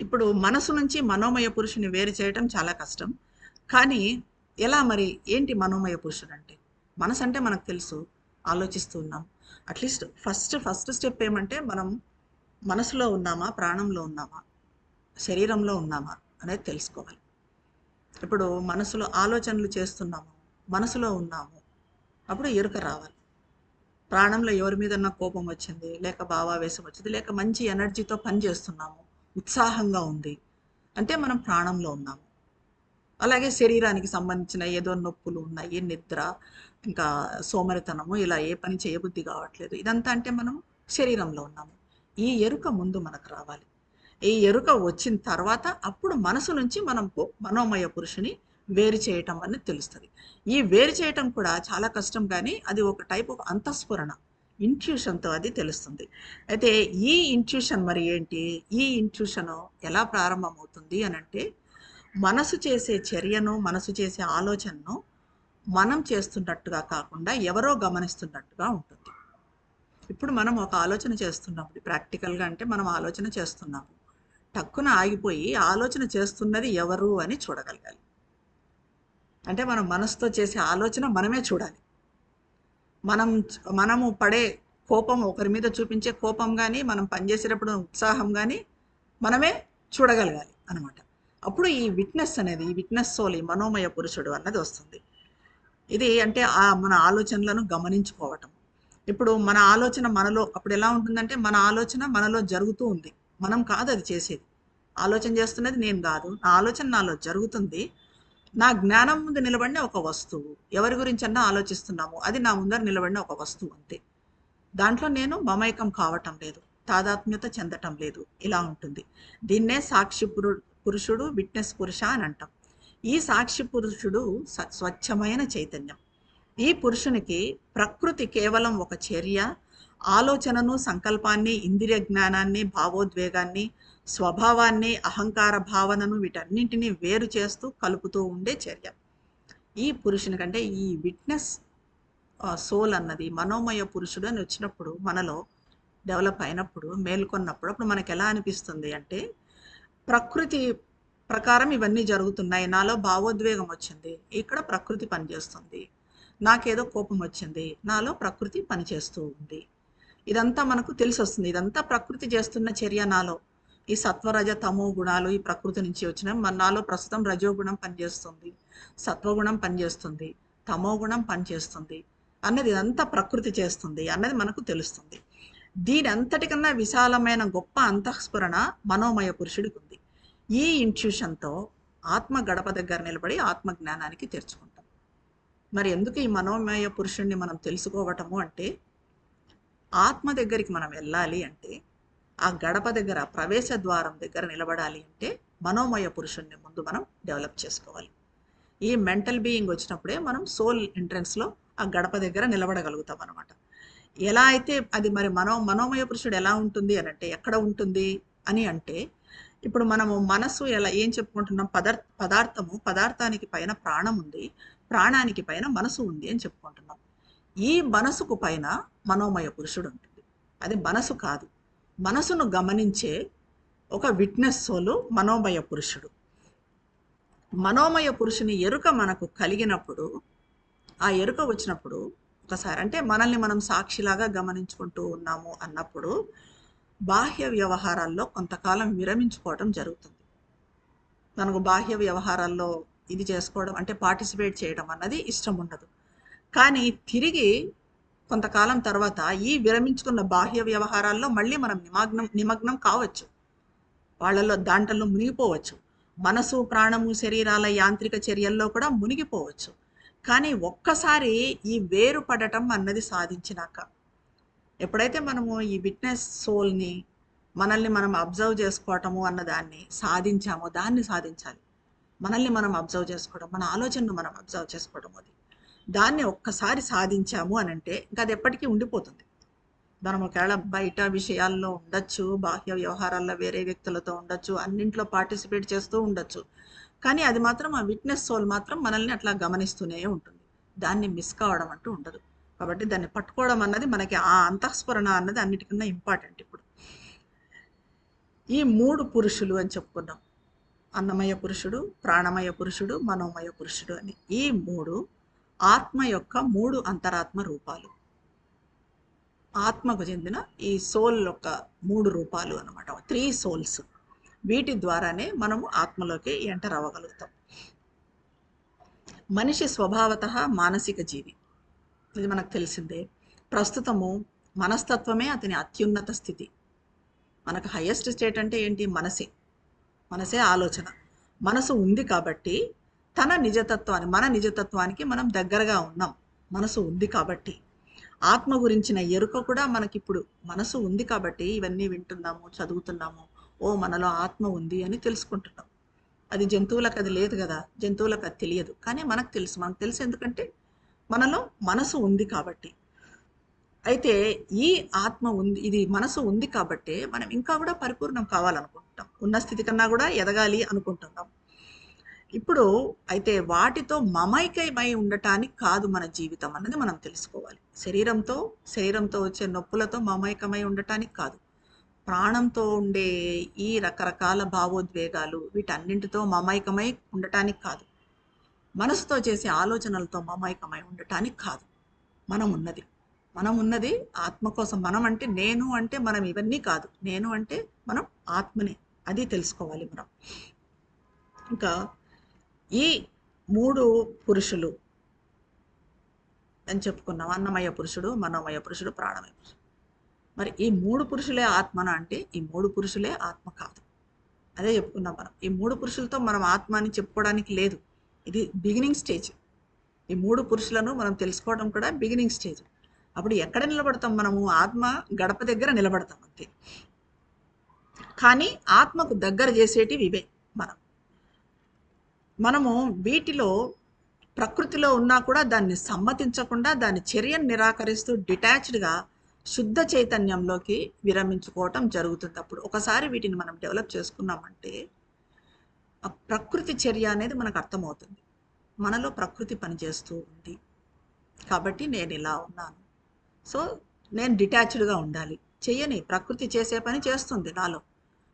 ఇప్పుడు మనసు నుంచి మనోమయ పురుషుని వేరు చేయటం చాలా కష్టం. కానీ ఎలా మరి? ఏంటి మనోమయ పురుషుడు అంటే మనసు అంటే మనకు తెలుసు. ఆలోచిస్తూ ఉన్నాం. అట్లీస్ట్ ఫస్ట్ ఫస్ట్ స్టెప్ ఏమంటే మనం మనసులో ఉన్నామా? ప్రాణంలో ఉన్నామా? శరీరంలో ఉన్నామా? అనేది తెలుసుకోవాలి. ఇప్పుడు మనసులో ఆలోచనలు చేస్తున్నాము. మనసులో ఉన్నాము. అప్పుడు ఎరుక రావాలి. ప్రాణంలో ఎవరి మీద కోపం వచ్చింది లేక భావావేశం వచ్చింది లేక మంచి ఎనర్జీతో పని చేస్తున్నాము ఉత్సాహంగా ఉంది. అంటే మనం ప్రాణంలో ఉన్నాము అలాగే శరీరానికి సంబంధించిన ఏదో నొప్పులు ఉన్నాయి నిద్ర ఇంకా సోమరితనము ఇలా ఏ పని చేయబుద్ధి కావట్లేదు. ఇదంతా అంటే మనం శరీరంలో ఉన్నాము. ఈ ఎరుక ముందు మనకు రావాలి. ఈ ఎరుక వచ్చిన తర్వాత అప్పుడు మనసు నుంచి మనం మనోమయ పురుషుని వేరు చేయటం అనేది తెలుస్తుంది. ఈ వేరు చేయటం కూడా చాలా కష్టం కానీ అది ఒక టైప్ ఆఫ్ అంతఃస్ఫురణ. ఇంట్యూషన్తో అది తెలుస్తుంది. అయితే ఈ ఇంట్యూషన్ మరి ఏంటి? ఈ ఇంట్యూషన్ ఎలా ప్రారంభమవుతుంది అని అంటే మనసు చేసే చర్యను మనసు చేసే ఆలోచనను మనం చేస్తున్నట్టుగా కాకుండా ఎవరో గమనిస్తున్నట్టుగా ఉంటుంది. ఇప్పుడు మనం ఒక ఆలోచన చేస్తున్నప్పుడు ప్రాక్టికల్గా అంటే మనం ఆలోచన చేస్తున్నాము టక్కున ఆగిపోయి ఆలోచన చేస్తున్నది ఎవరు అని చూడగలగాలి. అంటే మనం మనసుతో చేసే ఆలోచన మనమే చూడాలి. మనం మనము పడే కోపం ఒకరి మీద చూపించే కోపం కానీ మనం పనిచేసేటప్పుడు ఉత్సాహం కానీ మనమే చూడగలగాలి అనమాట అప్పుడు ఈ విట్నెస్ అనేది ఈ విట్నెస్ సోల్ ఈ మనోమయ పురుషుడు అన్నది వస్తుంది. ఇది అంటే ఆ మన ఆలోచనలను గమనించుకోవటం. ఇప్పుడు మన ఆలోచన మనలో అప్పుడు ఎలా ఉంటుందంటే మన ఆలోచన మనలో జరుగుతూ ఉంది. మనం కాదు అది చేసేది. ఆలోచన చేస్తున్నది నేను కాదు. నా ఆలోచన నాలో జరుగుతుంది. నా జ్ఞానం ముందు నిలబడిన ఒక వస్తువు. ఎవరి గురించి అన్నా ఆలోచిస్తున్నాము. అది నా ముందర నిలబడిన ఒక వస్తువు అంతే. దాంట్లో నేను మమైకం కావటం లేదు. తాదాత్మ్యత చెందటం లేదు. ఇలా ఉంటుంది. దీన్నే సాక్షి పురు పురుషుడు విట్నెస్ పురుష అని అంటాం. ఈ సాక్షి పురుషుడు స్వచ్ఛమైన చైతన్యం. ఈ పురుషునికి ప్రకృతి కేవలం ఒక చర్య ఆలోచనను సంకల్పాన్ని ఇంద్రియ జ్ఞానాన్ని భావోద్వేగాన్ని స్వభావాన్ని అహంకార భావనను వీటన్నింటినీ వేరు చేస్తూ కలుపుతూ ఉండే చర్య. ఈ పురుషుని కంటే ఈ విట్నెస్ సోల్ అన్నది మనోమయ పురుషుడు అని వచ్చినప్పుడు మనలో డెవలప్ అయినప్పుడు మేల్కొన్నప్పుడు అప్పుడు మనకు ఎలా అనిపిస్తుంది అంటే ప్రకృతి ప్రకారం ఇవన్నీ జరుగుతున్నాయి. నాలో భావోద్వేగం వచ్చింది. ఇక్కడ ప్రకృతి పనిచేస్తుంది. నాకేదో కోపం వచ్చింది. నాలో ప్రకృతి పనిచేస్తూ ఉంది. ఇదంతా మనకు తెలిసి వస్తుంది ఇదంతా ప్రకృతి చేస్తున్న చర్య నాలో. ఈ సత్వరజ తమో గుణాలు ఈ ప్రకృతి నుంచి వచ్చిన మన నాలో ప్రస్తుతం రజోగుణం పనిచేస్తుంది. సత్వగుణం పనిచేస్తుంది. తమో గుణం పనిచేస్తుంది. అన్నది ఇదంతా ప్రకృతి చేస్తుంది అన్నది మనకు తెలుస్తుంది. దీని అంతటికన్నా విశాలమైన గొప్ప అంతఃస్ఫురణ మనోమయ పురుషుడికి ఉంది ఈ ఇంట్యూషన్తో ఆత్మ గడప దగ్గర నిలబడి ఆత్మ జ్ఞానానికి తెరుచుకుంటాం. మరి ఎందుకు ఈ మనోమయ పురుషుణ్ణి మనం తెలుసుకోవటము అంటే ఆత్మ దగ్గరికి మనం వెళ్ళాలి అంటే ఆ గడప దగ్గర ప్రవేశ ద్వారం దగ్గర నిలబడాలి అంటే మనోమయ పురుషుణ్ణి ముందు మనం డెవలప్ చేసుకోవాలి. ఈ మెంటల్ బీయింగ్ వచ్చినప్పుడే మనం సోల్ ఎంట్రన్స్లో ఆ గడప దగ్గర నిలబడగలుగుతాం అనమాట ఎలా అయితే అది మరి మనో మనోమయ పురుషుడు ఎలా ఉంటుంది అని అంటే ఎక్కడ ఉంటుంది అని అంటే ఇప్పుడు మనము మనసు ఎలా ఏం చెప్పుకుంటున్నాం? పదార్థ పదార్థము పదార్థానికి పైన ప్రాణం ఉంది ప్రాణానికి పైన మనసు ఉంది అని చెప్పుకుంటున్నాం. ఈ మనసుకు పైన మనోమయ పురుషుడు ఉంటుంది. అది మనసు కాదు. మనసును గమనించే ఒక విట్నెస్ సోలు మనోమయ పురుషుడు. మనోమయ పురుషుని ఎరుక మనకు కలిగినప్పుడు ఆ ఎరుక వచ్చినప్పుడు ఒకసారి అంటే మనల్ని మనం సాక్షిలాగా గమనించుకుంటూ ఉన్నాము అన్నప్పుడు బాహ్య వ్యవహారాల్లో కొంతకాలం విరమించుకోవడం జరుగుతుంది. మనకు బాహ్య వ్యవహారాల్లో ఇది చేసుకోవడం అంటే పార్టిసిపేట్ చేయడం అన్నది ఇష్టం ఉండదు. కానీ తిరిగి కొంతకాలం తర్వాత ఈ విరమించుకున్న బాహ్య వ్యవహారాల్లో మళ్ళీ మనం నిమగ్నం నిమగ్నం కావచ్చు. వాళ్ళలో దాంట్లో మునిగిపోవచ్చు. మనసు ప్రాణము శరీరాల యాంత్రిక చర్యల్లో కూడా మునిగిపోవచ్చు. కానీ ఒక్కసారి ఈ వేరు పడటం అన్నది సాధించినాక ఎప్పుడైతే మనము ఈ విట్నెస్ సోల్ని మనల్ని మనం అబ్జర్వ్ చేసుకోవటము అన్న దాన్ని సాధించామో దాన్ని సాధించాలి. మనల్ని మనం అబ్జర్వ్ చేసుకోవడం మన ఆలోచనను మనం అబ్జర్వ్ చేసుకోవడం అది. దాన్ని ఒక్కసారి సాధించాము అని అంటే ఇంకా అది ఎప్పటికీ ఉండిపోతుంది. మనం ఒకవేళ బయట విషయాల్లో ఉండొచ్చు బాహ్య వ్యవహారాల్లో వేరే వ్యక్తులతో ఉండొచ్చు అన్నింట్లో పార్టిసిపేట్ చేస్తూ ఉండొచ్చు. కానీ అది మాత్రం ఆ విట్నెస్ సోల్ మాత్రం మనల్ని అట్లా గమనిస్తూనే ఉంటుంది. దాన్ని మిస్ కావడం అంటూ ఉండదు. కాబట్టి దాన్ని పట్టుకోవడం అన్నది మనకి ఆ అంతఃస్ఫురణ అన్నది అన్నిటికన్నా ఇంపార్టెంట్ ఇప్పుడు. ఈ మూడు పురుషులు అని చెప్పుకున్నాం అన్నమయ పురుషుడు ప్రాణమయ పురుషుడు మనోమయ పురుషుడు అని. ఈ మూడు ఆత్మ యొక్క మూడు అంతరాత్మ రూపాలు. ఆత్మకు చెందిన ఈ సోల్ యొక్క మూడు రూపాలు అనమాట త్రీ సోల్స్. వీటి ద్వారానే మనము ఆత్మలోకి ఎంటర్ అవ్వగలుగుతాం. మనిషి స్వభావత మానసిక జీవి. ఇది మనకు తెలిసిందే. ప్రస్తుతము మనస్తత్వమే అతని అత్యున్నత స్థితి. మనకు హయ్యెస్ట్ స్టేట్ అంటే ఏంటి? మనసే. మనసే ఆలోచన. మనసు ఉంది కాబట్టి తన నిజతత్వాన్ని మన నిజతత్వానికి మనం దగ్గరగా ఉన్నాం. మనసు ఉంది కాబట్టి. ఆత్మ గురించిన ఎరుక కూడా మనకిప్పుడు మనసు ఉంది కాబట్టి ఇవన్నీ వింటున్నాము చదువుతున్నాము. ఓ మనలో ఆత్మ ఉంది అని తెలుసుకుంటున్నాం. అది జంతువులకు అది లేదు కదా. జంతువులకు అది తెలియదు. కానీ మనకు తెలుసు. మనకు తెలుసు ఎందుకంటే మనలో మనసు ఉంది కాబట్టి. అయితే ఈ ఆత్మ ఉంది ఇది మనసు ఉంది కాబట్టి మనం ఇంకా కూడా పరిపూర్ణం కావాలనుకుంటున్నాం. ఉన్న స్థితి కన్నా కూడా ఎదగాలి అనుకుంటున్నాం. ఇప్పుడు అయితే వాటితో మమైకమై ఉండటానికి కాదు మన జీవితం అన్నది మనం తెలుసుకోవాలి. శరీరంతో శరీరంతో వచ్చే నొప్పులతో మమైకమై ఉండటానికి కాదు. ప్రాణంతో ఉండే ఈ రకరకాల భావోద్వేగాలు వీటన్నింటితో మమైకమై ఉండటానికి కాదు. మనసుతో చేసే ఆలోచనలతో మమైకమై ఉండటానికి కాదు. మనం ఉన్నది మనం ఉన్నది ఆత్మ కోసం. మనం అంటే నేను అంటే మనం ఇవన్నీ కాదు. నేను అంటే మనం ఆత్మనే. అది తెలుసుకోవాలి మనం. ఇంకా ఈ మూడు పురుషులు అని చెప్పుకున్నాం. అన్నమయ పురుషుడు మనోమయ పురుషుడు ప్రాణమయ పురుషుడు. మరి ఈ మూడు పురుషులే ఆత్మన అంటే ఈ మూడు పురుషులే ఆత్మ కాదు. అదే చెప్పుకున్నాం మనం. ఈ మూడు పురుషులతో మనం ఆత్మ అని చెప్పుకోవడానికి లేదు. ఇది బిగినింగ్ స్టేజ్ ఈ మూడు పురుషులను మనం తెలుసుకోవడం కూడా బిగినింగ్ స్టేజ్ అప్పుడు ఎక్కడ నిలబడతాం మనము? ఆత్మ గడప దగ్గర నిలబడతాం అంతే. కానీ ఆత్మకు దగ్గర చేసేటివి ఇవే. మనము వీటిలో ప్రకృతిలో ఉన్నా కూడా దాన్ని సమ్మతించకుండా దాని చర్యను నిరాకరిస్తూ డిటాచ్డ్గా శుద్ధ చైతన్యంలోకి విరమించుకోవటం జరుగుతుంది అప్పుడు. ఒకసారి వీటిని మనం డెవలప్ చేసుకున్నామంటే ఆ ప్రకృతి చర్య అనేది మనకు అర్థమవుతుంది. మనలో ప్రకృతి పనిచేస్తూ ఉంది. కాబట్టి నేను ఇలా ఉన్నాను. సో నేను డిటాచ్డ్గా ఉండాలి. చెయ్యని ప్రకృతి చేసే పని చేస్తుంది నాలో.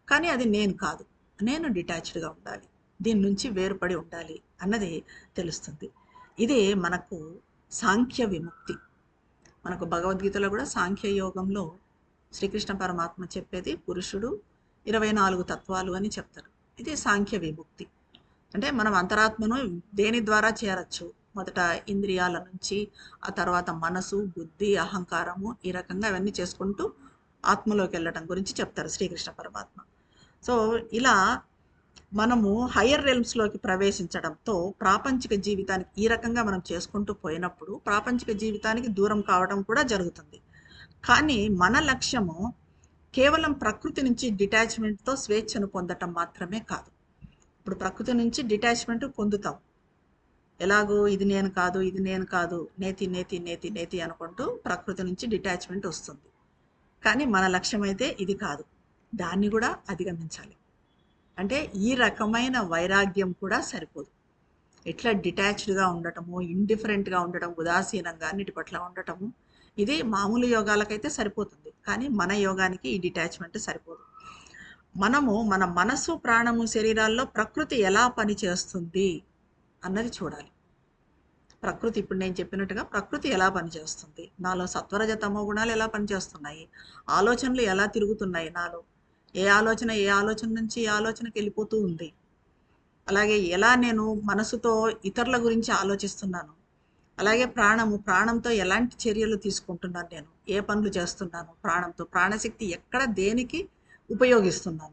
కానీ అది నేను కాదు. నేను డిటాచ్డ్గా ఉండాలి. దీని నుంచి వేరుపడి ఉండాలి అన్నది తెలుస్తుంది. ఇదే మనకు సాంఖ్య విముక్తి. మనకు భగవద్గీతలో కూడా సాంఖ్య యోగంలో శ్రీకృష్ణ పరమాత్మ చెప్పేది పురుషుడు ఇరవై నాలుగు తత్వాలు అని చెప్తారు. ఇది సాంఖ్య విముక్తి. అంటే మనం అంతరాత్మను దేని ద్వారా చేరచ్చు? మొదట ఇంద్రియాల నుంచి ఆ తర్వాత మనసు బుద్ధి అహంకారము ఈ రకంగా అవన్నీ చేసుకుంటూ ఆత్మలోకి వెళ్ళటం గురించి చెప్తారు శ్రీకృష్ణ పరమాత్మ. సో ఇలా మనము హయ్యర్ రెల్మ్స్లోకి ప్రవేశించడంతో ప్రాపంచిక జీవితానికి ఈ రకంగా మనం చేసుకుంటూ పోయినప్పుడు ప్రాపంచిక జీవితానికి దూరం కావడం కూడా జరుగుతుంది. కానీ మన లక్ష్యము కేవలం ప్రకృతి నుంచి డిటాచ్మెంట్తో స్వేచ్ఛను పొందటం మాత్రమే కాదు. ఇప్పుడు ప్రకృతి నుంచి డిటాచ్మెంట్ పొందుతాం. ఎలాగో ఇది నేను కాదు ఇది నేను కాదు నేతి నేతి నేతి నేతి అనుకుంటూ ప్రకృతి నుంచి డిటాచ్మెంట్ వస్తుంది. కానీ మన లక్ష్యం అయితే ఇది కాదు. దాన్ని కూడా అధిగమించాలి. అంటే ఈ రకమైన వైరాగ్యం కూడా సరిపోదు. ఎట్లా డిటాచ్డ్గా ఉండటము ఇండిఫరెంట్గా ఉండటం ఉదాసీనంగా అన్నిటి పట్ల ఉండటము ఇది మామూలు యోగాలకైతే సరిపోతుంది. కానీ మన యోగానికి ఈ డిటాచ్మెంట్ సరిపోదు. మనము మన మనసు ప్రాణము శరీరాల్లో ప్రకృతి ఎలా పనిచేస్తుంది అన్నది చూడాలి. ప్రకృతి ఇప్పుడు నేను చెప్పినట్టుగా ప్రకృతి ఎలా పనిచేస్తుంది నాలో సత్వరజ తమో గుణాలు ఎలా పనిచేస్తున్నాయి ఆలోచనలు ఎలా తిరుగుతున్నాయి నాలో? ఏ ఆలోచన ఏ ఆలోచన నుంచి ఏ ఆలోచనకి వెళ్ళిపోతూ ఉంది? అలాగే ఎలా నేను మనసుతో ఇతరుల గురించి ఆలోచిస్తున్నాను? అలాగే ప్రాణము ప్రాణంతో ఎలాంటి చర్యలు తీసుకుంటున్నాను నేను? ఏ పనులు చేస్తున్నాను ప్రాణంతో? ప్రాణశక్తి ఎక్కడ దేనికి ఉపయోగిస్తున్నాను?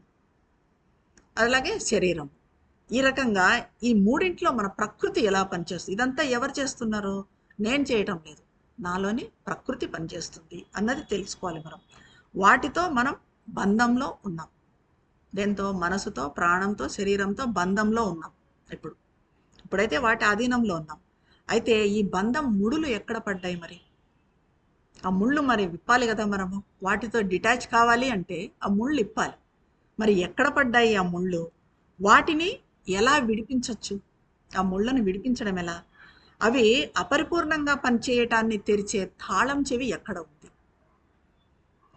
అలాగే శరీరం. ఈ రకంగా ఈ మూడింట్లో మన ప్రకృతి ఎలా పనిచేస్తుంది? ఇదంతా ఎవరు చేస్తున్నారు? నేను చేయటం లేదు. నాలోని ప్రకృతి పనిచేస్తుంది అన్నది తెలుసుకోవాలి మనం. వాటితో మనం బంధంలో ఉన్నాం. దేంతో? మనసుతో ప్రాణంతో శరీరంతో బంధంలో ఉన్నాం ఇప్పుడు. ఇప్పుడైతే వాటి ఆధీనంలో ఉన్నాం. అయితే ఈ బంధం ముడులు ఎక్కడ పడ్డాయి మరి? ఆ ముళ్ళు మరి విప్పాలి కదా మనము. వాటితో డిటాచ్ కావాలి అంటే ఆ ముళ్ళు ఇప్పాలి మరి ఎక్కడ పడ్డాయి ఆ ముళ్ళు? వాటిని ఎలా విడిపించవచ్చు ఆ ముళ్ళను విడిపించడం ఎలా? అవి అపరిపూర్ణంగా పనిచేయటాన్ని తెరిచే తాళం చెవి ఎక్కడ ఉంది?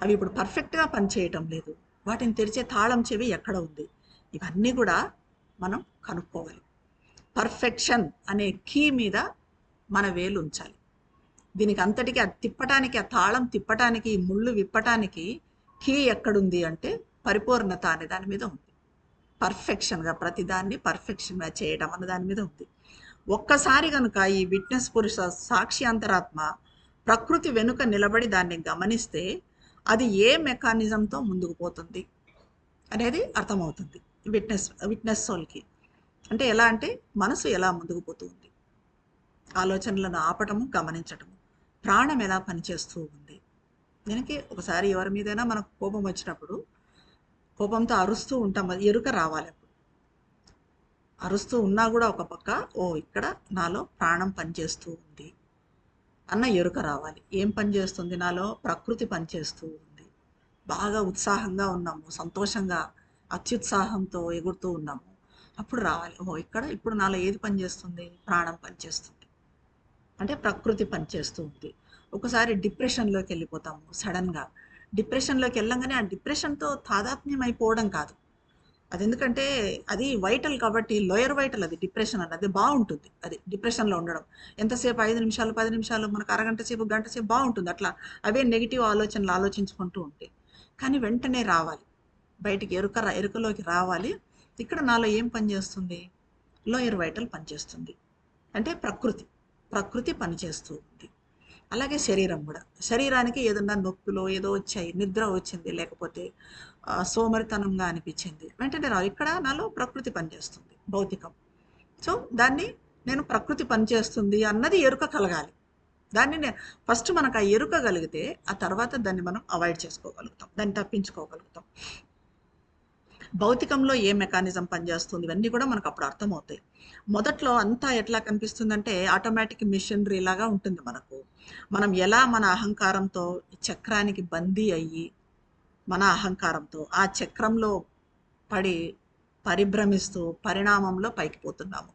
అవి ఇప్పుడు పర్ఫెక్ట్గా పనిచేయటం లేదు. వాటిని తెరిచే తాళం చెవి ఎక్కడ ఉంది? ఇవన్నీ కూడా మనం కనుక్కోవాలి. పర్ఫెక్షన్ అనే కీ మీద మన వేలు ఉంచాలి. దీనికి అంతటికి అది తిప్పటానికి ఆ తాళం తిప్పటానికి ఈ ముళ్ళు విప్పటానికి కీ ఎక్కడుంది అంటే పరిపూర్ణత అనే దాని మీద ఉంది. పర్ఫెక్షన్గా ప్రతిదాన్ని పర్ఫెక్షన్గా చేయడం అన్న దాని మీద ఉంది. ఒక్కసారి కనుక ఈ విట్నెస్ పురుష సాక్షి అంతరాత్మ ప్రకృతి వెనుక నిలబడి దాన్ని గమనిస్తే అది ఏ మెకానిజంతో ముందుకు పోతుంది అనేది అర్థమవుతుంది. విట్నెస్ విట్నెస్ సోల్కి అంటే ఎలా అంటే మనసు ఎలా ముందుకు పోతుంది? ఆలోచనలను ఆపటము గమనించటము. ప్రాణం ఎలా పనిచేస్తూ ఉంది? దీనికి ఒకసారి ఎవరి మీదైనా మనకు కోపం వచ్చినప్పుడు కోపంతో అరుస్తూ ఉంటాం. అది ఎరుక రావాలి అప్పుడు. అరుస్తూ ఉన్నా కూడా ఒక పక్క ఓ ఇక్కడ నాలో ప్రాణం పనిచేస్తూ ఉంది. అన్న ఎరుక రావాలి. ఏం పని చేస్తుంది నాలో? ప్రకృతి పనిచేస్తూ ఉంది. బాగా ఉత్సాహంగా ఉన్నాము. సంతోషంగా అత్యుత్సాహంతో ఎగురుతూ ఉన్నాము. అప్పుడు రావాలి. ఓ ఇక్కడ? ఇప్పుడు నాలో ఏది పనిచేస్తుంది ప్రాణం పనిచేస్తుంది అంటే ప్రకృతి పనిచేస్తూ ఉంది. ఒకసారి డిప్రెషన్లోకి వెళ్ళిపోతాము సడన్గా. డిప్రెషన్లోకి వెళ్ళంగానే ఆ డిప్రెషన్తో తాదాత్మ్యం అయిపోవడం కాదు. అది ఎందుకంటే అది వైటల్ కాబట్టి లోయర్ వైటల్ అది డిప్రెషన్ అన్నది బాగుంటుంది. అది డిప్రెషన్లో ఉండడం. ఎంతసేపు ఐదు నిమిషాలు పది నిమిషాలు? మనకు అరగంట సేపు గంట సేపు బాగుంటుంది. అట్లా అవే నెగిటివ్ ఆలోచనలు ఆలోచించుకుంటూ ఉంటాయి కానీ వెంటనే రావాలి. బయటికి ఎరుక రా- ఎరుకలోకి రావాలి. ఇక్కడ నాలో ఏం పనిచేస్తుంది? లోయర్ వైటల్ పనిచేస్తుంది. అంటే ప్రకృతి. ప్రకృతి పనిచేస్తూ ఉంది అలాగే శరీరం కూడా. శరీరానికి ఏదన్నా నొప్పులో ఏదో వచ్చాయి నిద్ర వచ్చింది లేకపోతే సోమరితనంగా అనిపించింది వెంటనే రావు ఇక్కడ నాలో ప్రకృతి పనిచేస్తుంది భౌతికం. సో దాన్ని నేను ప్రకృతి పనిచేస్తుంది అన్నది ఎరుక కలగాలి. దాన్ని నేను ఫస్ట్ మనకు ఆ ఎరుక కలిగితే ఆ తర్వాత దాన్ని మనం అవాయిడ్ చేసుకోగలుగుతాం దాన్ని తప్పించుకోగలుగుతాం. భౌతికంలో ఏ మెకానిజం పనిచేస్తుంది ఇవన్నీ కూడా మనకు అప్పుడు అర్థమవుతాయి. మొదట్లో అంతా ఎట్లా కనిపిస్తుందంటే ఆటోమేటిక్ మిషనరీ లాగా ఉంటుంది మనకు. మనం ఎలా మన అహంకారంతో చక్రానికి బందీ అయ్యి మన అహంకారంతో ఆ చక్రంలో పడి పరిభ్రమిస్తూ పరిణామంలో పైకి పోతున్నాము.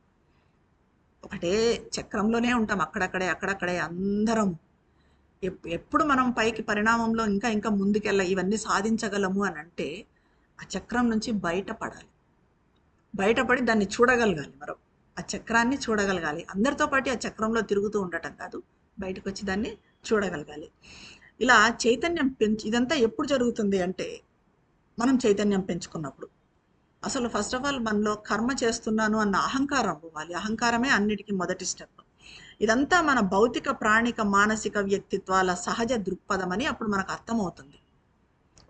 ఒకటే చక్రంలోనే ఉంటాం అక్కడక్కడే అక్కడక్కడే అందరం. ఎప్- ఎప్పుడు మనం పైకి పరిణామంలో ఇంకా ఇంకా ముందుకెళ్ళ ఇవన్నీ సాధించగలము అని అంటే ఆ చక్రం నుంచి బయటపడాలి. బయటపడి దాన్ని చూడగలగాలి మనం ఆ చక్రాన్ని చూడగలగాలి. అందరితో పాటు ఆ చక్రంలో తిరుగుతూ ఉండటం కాదు. బయటకు వచ్చి దాన్ని చూడగలగాలి. ఇలా చైతన్యం పెంచి ఇదంతా ఎప్పుడు జరుగుతుంది అంటే మనం చైతన్యం పెంచుకున్నప్పుడు. అసలు ఫస్ట్ ఆఫ్ ఆల్ మనలో కర్మ చేస్తున్నాను అన్న అహంకారం పోవాలి అహంకారమే అన్నిటికీ మొదటి స్టెప్. ఇదంతా మన భౌతిక ప్రాణిక మానసిక వ్యక్తిత్వాల సహజ దృక్పథం అని అప్పుడు మనకు అర్థమవుతుంది.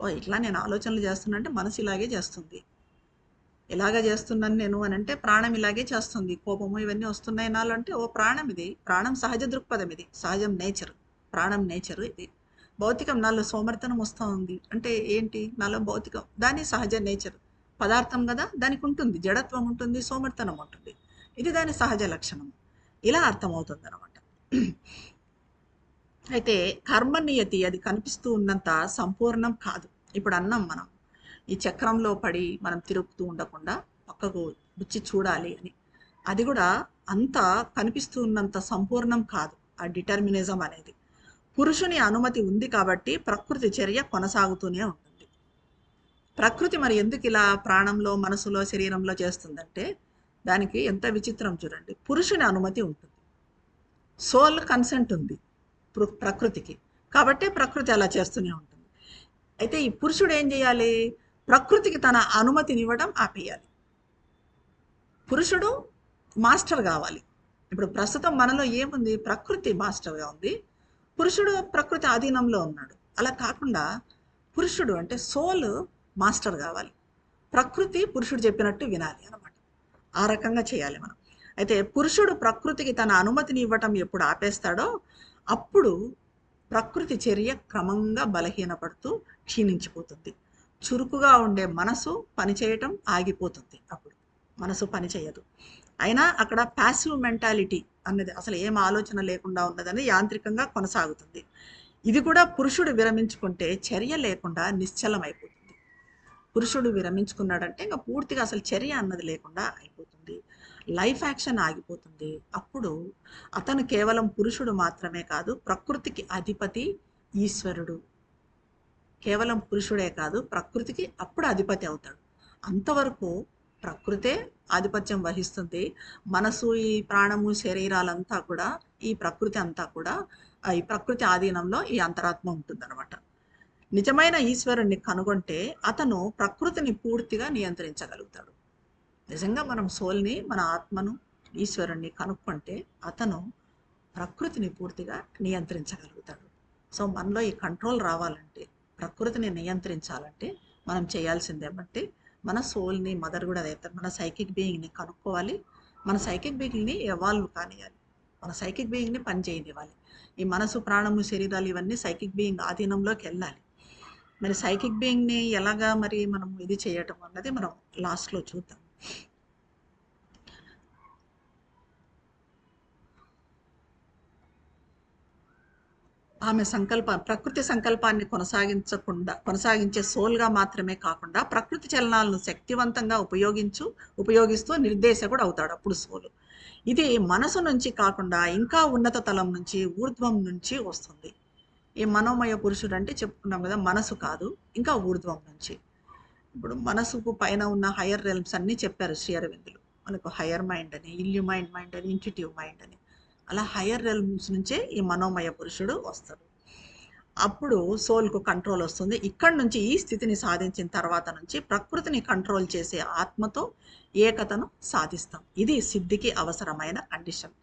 ఓ ఇట్లా నేను ఆలోచనలు చేస్తున్నా అంటే మనసు ఇలాగే చేస్తుంది. ఇలాగ చేస్తున్నాను నేను అని అంటే ప్రాణం ఇలాగే చేస్తుంది కోపము ఇవన్నీ వస్తున్నాయి నాలో అంటే ఓ ప్రాణం ఇది. ప్రాణం సహజ దృక్పథం ఇది. సహజం నేచర్. ప్రాణం నేచర్ ఇది. భౌతికం నాలో సోమర్థనం వస్తూ ఉంది. అంటే ఏంటి? నాలో భౌతికం. దాని సహజ నేచర్. పదార్థం కదా? దానికి ఉంటుంది. జడత్వం ఉంటుంది సోమర్థనం ఉంటుంది. ఇది దాని సహజ లక్షణం. ఇలా అర్థమవుతుంది అనమాట అయితే కర్మనియతి అది కనిపిస్తూ ఉన్నంత సంపూర్ణం కాదు. ఇప్పుడు అన్నాం మనం. ఈ చక్రంలో పడి మనం తిరుగుతూ ఉండకుండా పక్కకు బుచ్చి చూడాలి అని. అది కూడా అంత కనిపిస్తూ ఉన్నంత సంపూర్ణం కాదు. ఆ డిటర్మినిజం అనేది. పురుషుని అనుమతి ఉంది కాబట్టి ప్రకృతి చర్య కొనసాగుతూనే ఉంటుంది. ప్రకృతి మరి ఎందుకు ఇలా ప్రాణంలో మనసులో శరీరంలో చేస్తుందంటే దానికి ఎంత విచిత్రం చూడండి. పురుషుని అనుమతి ఉంటుంది. సోల్ కన్సెంట్ ఉంది ప్ర- ప్రకృతికి. కాబట్టే ప్రకృతి అలా చేస్తూనే ఉంటుంది. అయితే ఈ పురుషుడు ఏం చేయాలి? ప్రకృతికి తన అనుమతినివ్వడం ఆపేయాలి. పురుషుడు మాస్టర్ కావాలి. ఇప్పుడు ప్రస్తుతం మనలో ఏముంది? ప్రకృతి మాస్టర్గా ఉంది. పురుషుడు ప్రకృతి ఆధీనంలో ఉన్నాడు. అలా కాకుండా పురుషుడు అంటే సోల్ మాస్టర్ కావాలి. ప్రకృతి పురుషుడు చెప్పినట్టు వినాలి అన్నమాట. ఆ రకంగా చేయాలి మనం. అయితే పురుషుడు ప్రకృతికి తన అనుమతిని ఇవ్వటం ఎప్పుడు ఆపేస్తాడో అప్పుడు ప్రకృతి చర్య క్రమంగా బలహీనపడుతూ క్షీణించిపోతుంది. చురుకుగా ఉండే మనసు పనిచేయటం ఆగిపోతుంది అప్పుడు. మనసు పనిచేయదు అయినా అక్కడ ప్యాసివ్ మెంటాలిటీ అన్నది అసలు ఏం ఆలోచన లేకుండా ఉన్నదని యాంత్రికంగా కొనసాగుతుంది. ఇది కూడా పురుషుడు విరమించుకుంటే చర్య లేకుండా నిశ్చలం అయిపోతుంది పురుషుడు విరమించుకున్నాడంటే ఇంకా పూర్తిగా అసలు చర్య అన్నది లేకుండా అయిపోతుంది. లైఫ్ యాక్షన్ ఆగిపోతుంది. అప్పుడు అతను కేవలం పురుషుడు మాత్రమే కాదు ప్రకృతికి అధిపతి ఈశ్వరుడు. కేవలం పురుషుడే కాదు ప్రకృతికి అప్పుడు అధిపతి అవుతాడు. అంతవరకు ప్రకృతే ఆధిపత్యం వహిస్తుంది. మనసు ఈ ప్రాణము శరీరాలంతా కూడా ఈ ప్రకృతి అంతా కూడా ఈ ప్రకృతి ఆధీనంలో ఈ అంతరాత్మ ఉంటుందన్నమాట. నిజమైన ఈశ్వరుణ్ణి కనుగొంటే అతను ప్రకృతిని పూర్తిగా నియంత్రించగలుగుతాడు. నిజంగా మనం సోల్ని మన ఆత్మను ఈశ్వరుణ్ణి కనుక్కుంటే అతను ప్రకృతిని పూర్తిగా నియంత్రించగలుగుతాడు. సో మనలో ఈ కంట్రోల్ రావాలంటే ప్రకృతిని నియంత్రించాలంటే మనం చేయాల్సింది. ఏమంటే మన సోల్ని మదర్ కూడా అదే మన సైకిక్ బీయింగ్ని కనుక్కోవాలి. మన సైకిక్ బీయింగ్ని ఎవాల్వ్ కానియాలి మన సైకిక్ బీయింగ్ని పనిచేయనివ్వాలి ఈ మనసు ప్రాణము శరీరాలు ఇవన్నీ సైకిక్ బీయింగ్ ఆధీనంలోకి వెళ్ళాలి. మరి సైకిక్ బీయింగ్ని ఎలాగా మరి మనం ఇది చేయటం అన్నది మనం లాస్ట్లో చూద్దాం. ఆమె సంకల్ప ప్రకృతి సంకల్పాన్ని కొనసాగించకుండా కొనసాగించే సోల్గా మాత్రమే కాకుండా ప్రకృతి చలనాలను శక్తివంతంగా ఉపయోగించు ఉపయోగిస్తూ నిర్దేశకుడు అవుతాడు అప్పుడు సోలు. ఇది మనసు నుంచి కాకుండా ఇంకా ఉన్నత తలం నుంచి ఊర్ధ్వం నుంచి వస్తుంది. ఈ మనోమయ పురుషుడు అంటే చెప్పుకున్నాం కదా మనసు కాదు ఇంకా ఊర్ధ్వం నుంచి. ఇప్పుడు మనసుకు పైన ఉన్న హయ్యర్ రెల్మ్స్ అన్నీ చెప్పారు శ్రీ అరవిందులు. మనకు హయ్యర్ మైండ్ అని ఇల్యు మైండ్ మైండ్ అని ఇంటిటివ్ మైండ్ అని. అలా హయ్యర్ రెల్మ్స్ నుంచే ఈ మనోమయ పురుషుడు వస్తాడు. అప్పుడు సోల్కు కంట్రోల్ వస్తుంది. ఇక్కడి నుంచి ఈ స్థితిని సాధించిన తర్వాత నుంచి ప్రకృతిని కంట్రోల్ చేసే ఆత్మతో ఏకతను సాధిస్తాం. ఇది సిద్ధికి అవసరమైన కండిషన్